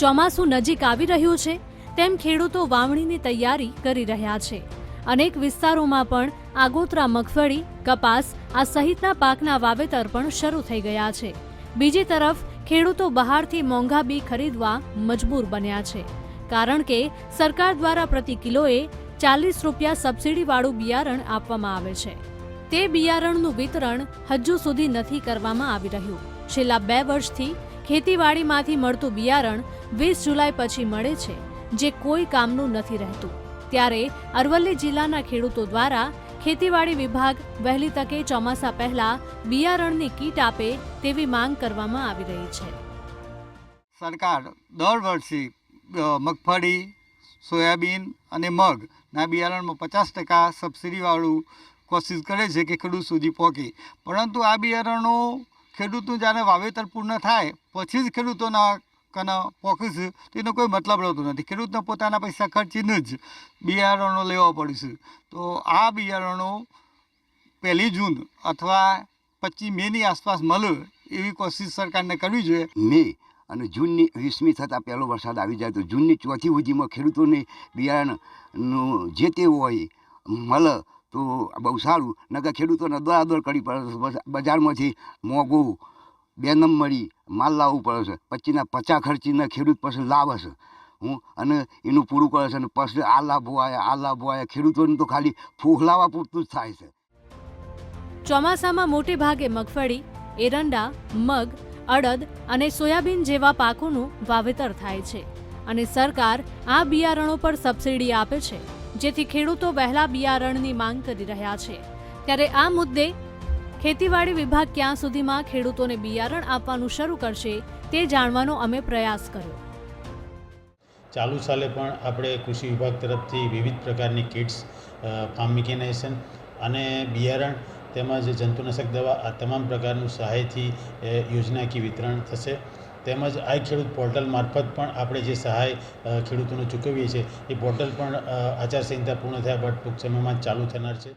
ચોમાસું નજીક આવી રહ્યું છે, તેમ ખેડૂતો વાવણીની તૈયારી કરી રહ્યા છે. અનેક વિસ્તારોમાં પણ આગોતરા મગફળી, કપાસ, આ સહિતના પાકના વાવેતર પણ શરૂ થઈ ગયા છે. બીજી તરફ, ખેડૂતો બહારથી મોંઘા બી ખરીદવા મજબૂર બન્યા છે. કારણ કે, સરકાર દ્વારા પ્રતિ કિલોએ ચાલીસ રૂપિયા સબસિડીવાળું બિયારણ આપવામાં આવે છે. તે બિયારણનું વિતરણ હજુ સુધી નથી કરવામાં આવી રહ્યું. છેલ્લા બે વર્ષથી ખેતીવાડીમાંથી મળતું બિયારણ વીસ જુલાઈ પછી મળે છે, જે કોઈ કામનું નથી રહેતું. ત્યારે અરવલ્લી જિલ્લાના ખેડૂતો દ્વારા ખેતીવાડી વિભાગ વહેલી તકે ચોમાસા પહેલા બિયારણની કીટ આપે તેવી માંગ કરવામાં આવી રહી છે. સરકાર દર વર્ષે મગફળી, સોયાબીન અને મગના બિયારણમાં પચાસ ટકા સબસિડીવાળું કોશિશ કરે છે કે ખેડૂત સુધી પહોંચે. પરંતુ આ બિયારણો ખેડૂતનું જ્યારે વાવેતર પૂર્ણ થાય, પછી જ ખેડૂતોના કને પહોંચે છે તેનો કોઈ મતલબ રહેતો નથી. ખેડૂતને પોતાના પૈસા ખર્ચીને જ બિયારણો લેવા પડે છે તો આ બિયારણો પહેલી જૂન અથવા પચીસ મેની આસપાસ મળે એવી કોશિશ સરકારને કરવી જોઈએ. મે અને જૂનની વીસમી થતાં પહેલો વરસાદ આવી જાય તો જૂનની ચોથી સુધીમાં ખેડૂતોને બિયારણનું જે તે હોય મળે તો બહુ સારું. નકર ખેડૂતોને દોડાદોડ કરી પડે. બજારમાંથી મોંઘું બે મળી, માલ લાવવું પડે છે. પછીના પચા ખર્ચીને ખેડૂત પછી લાવે છે હું અને એનું પૂરું કરે છે અને પછી આ લાભો આવ્યા આ લાભો આવ્યા ખેડૂતોને તો ખાલી ફૂહલાવા પૂરતું જ થાય છે. ચોમાસામાં મોટે ભાગે મગફળી, એરંડા, મગ, અડદ અને સોયાબીન જેવા પાકોનું વાવેતર થાય છે અને સરકાર આ બિયારણો પર સબસિડી આપે છે. જેથી ખેડૂતો વહેલા બિયારણની માંગ કરી રહ્યા છે. ત્યારે આ મુદ્દે ખેતીવાડી વિભાગ ક્યાં સુધીમાં ખેડૂતોને બિયારણ આપવાનું શરૂ કરશે તે જાણવાનો અમે પ્રયાસ કર્યો. ચાલુ સાલે પણ આપણે કૃષિ વિભાગ તરફથી વિવિધ પ્રકારની કિટ્સ ફાર્મ મિકેનાઇઝેશન અને બિયારણ તેમજ જંતુનાશક દવા આ તમામ પ્રકારનું સહાયથી યોજનાકીય વિતરણ થશે. તેમજ આ ખેડૂત પોર્ટલ મારફત પણ આપણે જે સહાય ખેડૂતોને ચૂકવીએ છીએ, એ પોર્ટલ પણ આચારસંહિતા પૂર્ણ થયા બાદ ટૂંક સમયમાં ચાલુ થનાર છે.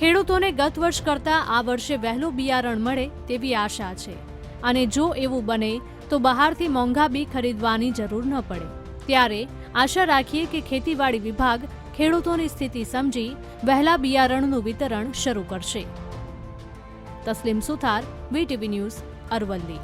ખેડૂતોને ગત વર્ષ કરતાં આ વર્ષે વહેલું બિયારણ મળે તેવી આશા છે. અને જો એવું બને, તો બહારથી મોંઘા બી ખરીદવાની જરૂર ન પડે. ત્યારે આશા રાખીએ કે ખેતીવાડી વિભાગ ખેડૂતોની સ્થિતિ સમજી વહેલા બિયારણનું વિતરણ શરૂ કરશે. Taslim Suthar, VTV news, Aravalli.